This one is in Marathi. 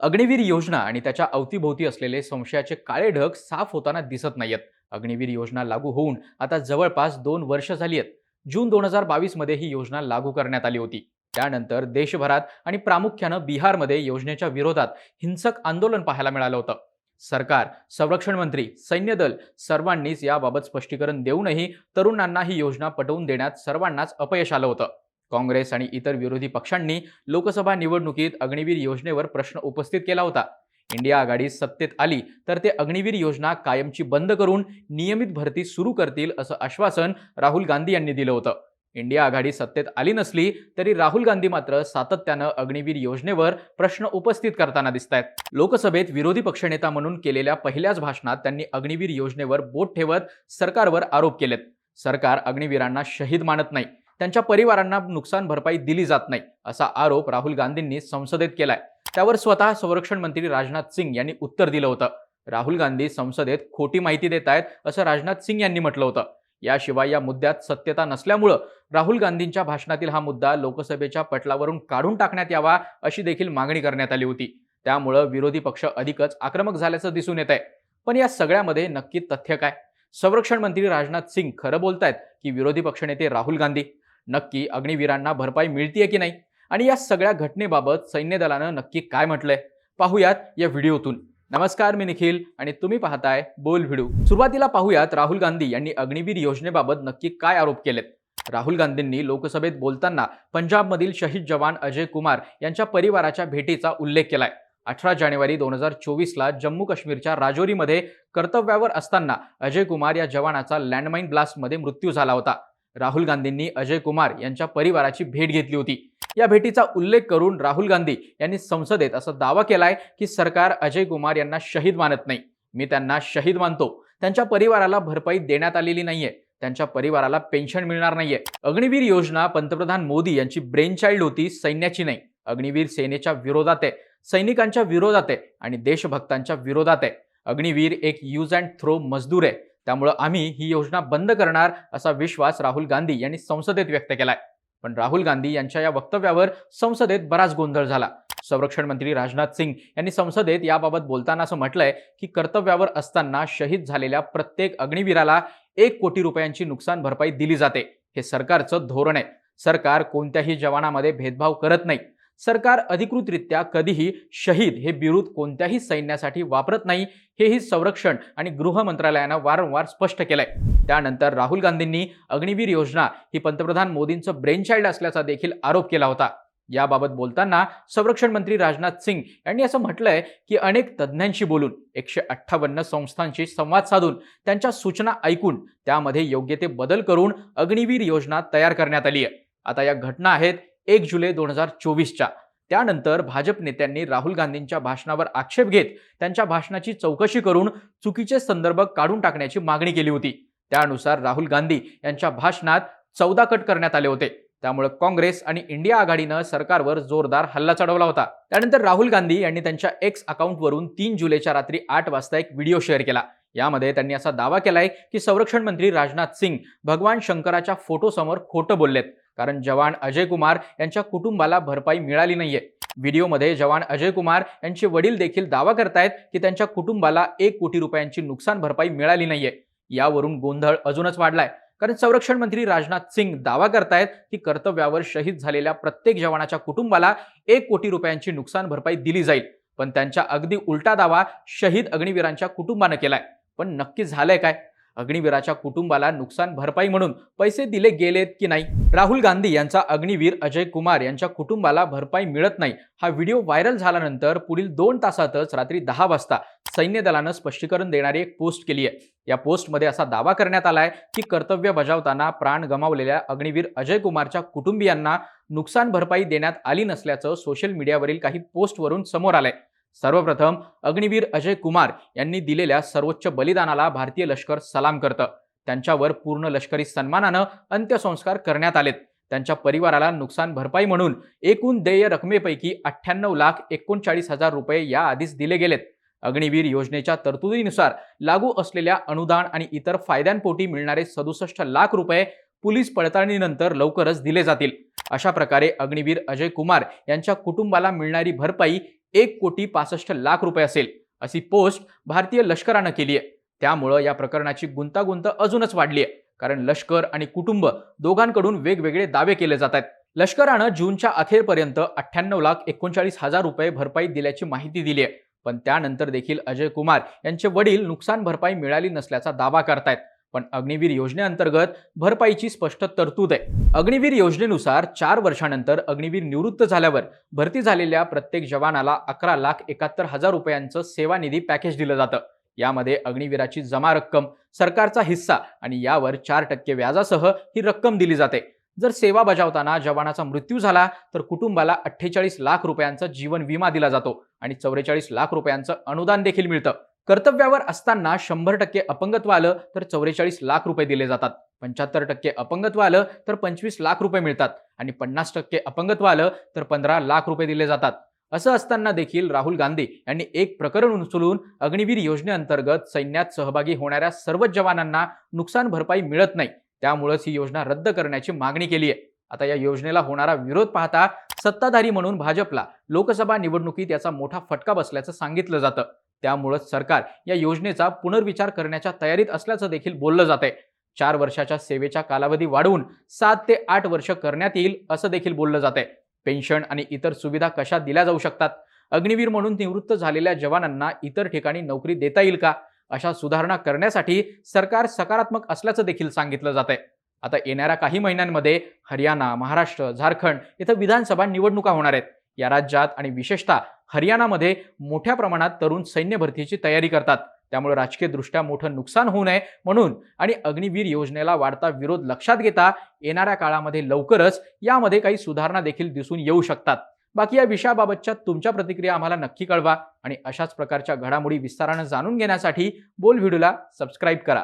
अग्निवीर योजना आणि त्याच्या अवतीभोवती असलेले संशयाचे काळे ढग साफ होताना दिसत नाहीयेत. अग्निवीर योजना लागू होऊन आता जवळपास दोन वर्ष झाली आहेत जून दोन हजार बावीसमध्ये ही योजना लागू करण्यात आली होती. त्यानंतर देशभरात आणि प्रामुख्यानं बिहारमध्ये योजनेच्या विरोधात हिंसक आंदोलन पाहायला मिळालं होतं. सरकार संरक्षण मंत्री सैन्य दल सर्वांनीच याबाबत स्पष्टीकरण देऊनही तरुणांना ही योजना पटवून देण्यात सर्वांनाच अपयश आलं होतं. काँग्रेस आणि इतर विरोधी पक्षांनी लोकसभा निवडणुकीत अग्निवीर योजनेवर प्रश्न उपस्थित केला होता. इंडिया आघाडी सत्तेत आली तर ते अग्निवीर योजना कायमची बंद करून नियमित भरती सुरू करतील असं आश्वासन राहुल गांधी यांनी दिलं होतं. इंडिया आघाडी सत्तेत आली नसली तरी राहुल गांधी मात्र सातत्यानं अग्निवीर योजनेवर प्रश्न उपस्थित करताना दिसत आहेत लोकसभेत विरोधी पक्षनेता म्हणून केलेल्या पहिल्याच भाषणात त्यांनी अग्निवीर योजनेवर बोट ठेवत सरकारवर आरोप केलेत. सरकार अग्निवीरांना शहीद मानत नाही. त्यांच्या परिवारांना नुकसान भरपाई दिली जात नाही असा आरोप राहुल गांधींनी संसदेत केलाय. त्यावर स्वतः संरक्षण मंत्री राजनाथ सिंग यांनी उत्तर दिलं होतं. राहुल गांधी संसदेत खोटी माहिती देत आहेत असं राजनाथ सिंग यांनी म्हटलं होतं. याशिवाय या मुद्द्यात सत्यता नसल्यामुळं राहुल गांधींच्या भाषणातील हा मुद्दा लोकसभेच्या पटलावरून काढून टाकण्यात यावा अशी देखील मागणी करण्यात आली होती. त्यामुळं विरोधी पक्ष अधिकच आक्रमक झाल्याचं दिसून येत आहे पण या सगळ्यामध्ये नक्की तथ्य काय? संरक्षण मंत्री राजनाथ सिंग खरं बोलतायत की विरोधी पक्षनेते राहुल गांधी? नक्की अग्निवीरांना भरपाई मिळतीये की नाही? आणि या सगळ्या घटनेबाबत सैन्य दलानं नक्की काय म्हटलंय? पाहूयात या व्हिडिओतून. नमस्कार मी निखिल आणि तुम्ही पाहताय बोल व्हिडिओ. सुरुवातीला पाहूयात राहुल गांधी यांनी अग्निवीर योजनेबाबत नक्की काय आरोप केलेत? राहुल गांधींनी लोकसभेत बोलताना पंजाबमधील शहीद जवान अजय कुमार यांच्या परिवाराच्या भेटीचा उल्लेख केलाय. अठरा जानेवारी दोन हजार चोवीसला जम्मू काश्मीरच्या राजौरीमध्ये कर्तव्यावर असताना अजय कुमार या जवानाचा लँडमाईन ब्लास्टमध्ये मृत्यू झाला होता. राहुल गांधींनी अजय कुमार यांच्या परिवाराची भेट घेतली होती. या भेटीचा उल्लेख करून राहुल गांधी यांनी संसदेत असा दावा केलाय की सरकार अजय कुमार यांना शहीद मानत नाही. मी त्यांना शहीद मानतो. त्यांच्या परिवाराला भरपाई देण्यात आलेली नाहीये. त्यांच्या परिवाराला पेन्शन मिळणार नाहीये. अग्निवीर योजना पंतप्रधान मोदी यांची ब्रेन चाइल्ड होती सैन्याची नाही. अग्निवीर सेनेच्या विरोधात आहे. सैनिकांच्या विरोधात आहे आणि देशभक्तांच्या विरोधात आहे. अग्निवीर एक यूज अँड थ्रो मजदूर आहे. त्यामुळं आम्ही ही योजना बंद करणार असा विश्वास राहुल गांधी यांनी संसदेत व्यक्त केलाय. पण राहुल गांधी यांच्या या वक्तव्यावर संसदेत बराच गोंधळ झाला. संरक्षण मंत्री राजनाथ सिंग यांनी संसदेत याबाबत बोलताना असं म्हटलंय की कर्तव्यावर असताना शहीद झालेल्या प्रत्येक अग्निवीराला एक कोटी रुपयांची नुकसान भरपाई दिली जाते. हे सरकारचं धोरण आहे. सरकार कोणत्याही जवानामध्ये भेदभाव करत नाही. सरकार अधिकृतरित्या कधीही शहीद हे बिरुद कोणत्याही सैन्यासाठी वापरत नाही हेही संरक्षण आणि गृह मंत्रालयानं वारंवार स्पष्ट केलंय. त्यानंतर राहुल गांधींनी अग्निवीर योजना ही पंतप्रधान मोदींचं ब्रेनचाइल्ड असल्याचा देखील आरोप केला होता. याबाबत बोलताना संरक्षण मंत्री राजनाथ सिंग यांनी असं म्हटलंय की अनेक तज्ज्ञांशी बोलून एकशे अठ्ठावन्न संस्थांशी संवाद साधून त्यांच्या सूचना ऐकून त्यामध्ये योग्य ते बदल करून अग्निवीर योजना तयार करण्यात आली आहे आता या घटना आहेत एक जुलै दोन हजार चोवीसच्या. त्यानंतर भाजप नेत्यांनी राहुल गांधींच्या भाषणावर आक्षेप घेत त्यांच्या भाषणाची चौकशी करून चुकीचे संदर्भ काढून टाकण्याची मागणी केली होती. त्यानुसार राहुल गांधी यांच्या भाषणात चौदा कट करण्यात आले होते. त्यामुळे काँग्रेस आणि इंडिया आघाडीनं सरकारवर जोरदार हल्ला चढवला होता. त्यानंतर राहुल गांधी यांनी त्यांच्या एक्स अकाउंटवरून तीन जुलैच्या रात्री आठ वाजता एक व्हिडिओ शेअर केला. यामध्ये त्यांनी असा दावा केलाय की संरक्षण मंत्री राजनाथ सिंग भगवान शंकराच्या फोटोसमोर खोटं बोललेत. कारण जवान अजय कुमार यांच्या कुटुंबाला भरपाई मिळाली नाहीये. व्हिडिओमध्ये जवान अजय कुमार यांचे वडील देखील दावा करतायत की त्यांच्या कुटुंबाला एक कोटी रुपयांची नुकसान भरपाई मिळाली नाहीये. यावरून गोंधळ अजूनच वाढलाय. कारण संरक्षण मंत्री राजनाथ सिंग दावा करतायत की कर्तव्यावर शहीद झालेल्या प्रत्येक जवानाच्या कुटुंबाला एक कोटी रुपयांची नुकसान भरपाई दिली जाईल. पण त्यांच्या अगदी उलटा दावा शहीद अग्निवीरांच्या कुटुंबानं केलाय. पण नक्की झालंय काय? अग्निवीराच्या कुटुंबाला नुकसान भरपाई म्हणून पैसे दिले गेलेत की नाही? राहुल गांधी यांचा अग्निवीर अजय कुमार यांच्या कुटुंबाला भरपाई मिळत नाही. हा व्हिडिओ व्हायरल झाल्यानंतर पुढील दोन तासातच रात्री दहा वाजता सैन्य दलानं स्पष्टीकरण देणारी एक पोस्ट केली आहे. या पोस्टमध्ये असा दावा करण्यात आलाय की कर्तव्य बजावताना प्राण गमावलेल्या अग्निवीर अजय कुमारच्या कुटुंबियांना नुकसान भरपाई देण्यात आली नसल्याचं सोशल मीडियावरील काही पोस्टवरून समोर आलंय. सर्वप्रथम अग्निवीर अजय कुमार यांनी दिलेल्या सर्वोच्च बलिदानाला भारतीय लष्कर सलाम करतं. त्यांच्यावर पूर्ण लष्करी सन्मानानं अंत्यसंस्कार करण्यात आलेत. त्यांच्या परिवाराला नुकसान भरपाई म्हणून एकूण देय रकमेपैकी अठ्ठ्याण्णव लाख एकोणचाळीस हजार रुपये याआधीच दिले गेलेत. अग्निवीर योजनेच्या तरतुदीनुसार लागू असलेल्या अनुदान आणि इतर फायद्यांपोटी मिळणारे सदुसष्ट लाख रुपये पोलीस पडताळणीनंतर लवकरच दिले जातील. अशा प्रकारे अग्निवीर अजय कुमार यांच्या कुटुंबाला मिळणारी भरपाई एक कोटी पासष्ट लाख रुपये असेल अशी पोस्ट भारतीय लष्करानं केली आहे. त्यामुळं या प्रकरणाची गुंतागुंत अजूनच वाढली आहे. कारण लष्कर आणि कुटुंब दोघांकडून वेगवेगळे दावे केले जात आहेत. लष्करानं जूनच्या अखेरपर्यंत अठ्ठ्याण्णव लाख एकोणचाळीस हजार रुपये भरपाई दिल्याची माहिती दिली आहे. पण त्यानंतर देखील अजय कुमार यांचे वडील नुकसान भरपाई मिळाली नसल्याचा दावा करतायत. पण अग्निवीर योजनेअंतर्गत भरपाईची स्पष्ट तरतूद आहे. अग्निवीर योजनेनुसार चार वर्षानंतर अग्निवीर निवृत्त झाल्यावर भरती झालेल्या प्रत्येक जवानाला अकरा लाख एकाहत्तर हजार रुपयांचं सेवानिधी पॅकेज दिलं जातं. यामध्ये अग्निवीराची जमा रक्कम सरकारचा हिस्सा आणि यावर चार टक्के व्याजासह ही रक्कम दिली जाते. जर सेवा बजावताना जवानाचा मृत्यू झाला तर कुटुंबाला अठ्ठेचाळीस लाख रुपयांचा जीवन विमा दिला जातो आणि चौवेचाळीस लाख रुपयांचं अनुदान देखील मिळतं. कर्तव्यावर असताना शंभर टक्के अपंगत्व आलं तर चौवेचाळीस लाख रुपये दिले जातात. पंच्याहत्तर टक्के अपंगत्व आलं तर पंचवीस लाख रुपये मिळतात आणि पन्नास टक्के अपंगत्व आलं तर पंधरा लाख रुपये दिले जातात. असं असताना देखील राहुल गांधी यांनी एक प्रकरण उचलून अग्निवीर योजनेअंतर्गत सैन्यात सहभागी होणाऱ्या सर्वच जवानांना नुकसान भरपाई मिळत नाही. त्यामुळेच ही योजना रद्द करण्याची मागणी केली आहे. आता या योजनेला होणारा विरोध पाहता सत्ताधारी म्हणून भाजपला लोकसभा निवडणुकीत याचा मोठा फटका बसल्याचं सांगितलं जातं. त्यामुळंच सरकार या योजनेचा पुनर्विचार करण्याच्या तयारीत असल्याचं देखील बोललं जात आहे चार वर्षाच्या सेवेचा कालावधी वाढवून सात ते आठ वर्ष करण्यात येईल असं देखील बोललं जात आहे पेन्शन आणि इतर सुविधा कशा दिल्या जाऊ शकतात? अग्निवीर म्हणून निवृत्त झालेल्या जवानांना इतर ठिकाणी नोकरी देता येईल का? अशा सुधारणा करण्यासाठी सरकार सकारात्मक असल्याचं देखील सांगितलं जात आहे आता येणाऱ्या काही महिन्यांमध्ये हरियाणा महाराष्ट्र झारखंड इथं विधानसभा निवडणुका होणार आहेत. या राज्यात आणि विशेषतः हरियाणामध्ये मोठ्या प्रमाणात तरुण सैन्य भरतीची तयारी करतात. त्यामुळे राजकीय दृष्ट्या मोठं नुकसान होऊ नये म्हणून आणि अग्निवीर योजनेला वाढता विरोध लक्षात घेता येणाऱ्या काळामध्ये लवकरच यामध्ये काही सुधारणा देखील दिसून येऊ शकतात. बाकी या विषयाबाबतच्या तुमच्या प्रतिक्रिया आम्हाला नक्की कळवा आणि अशाच प्रकारच्या घडामोडी विस्तारानं जाणून घेण्यासाठी बोल व्हिडिओला सबस्क्राईब करा.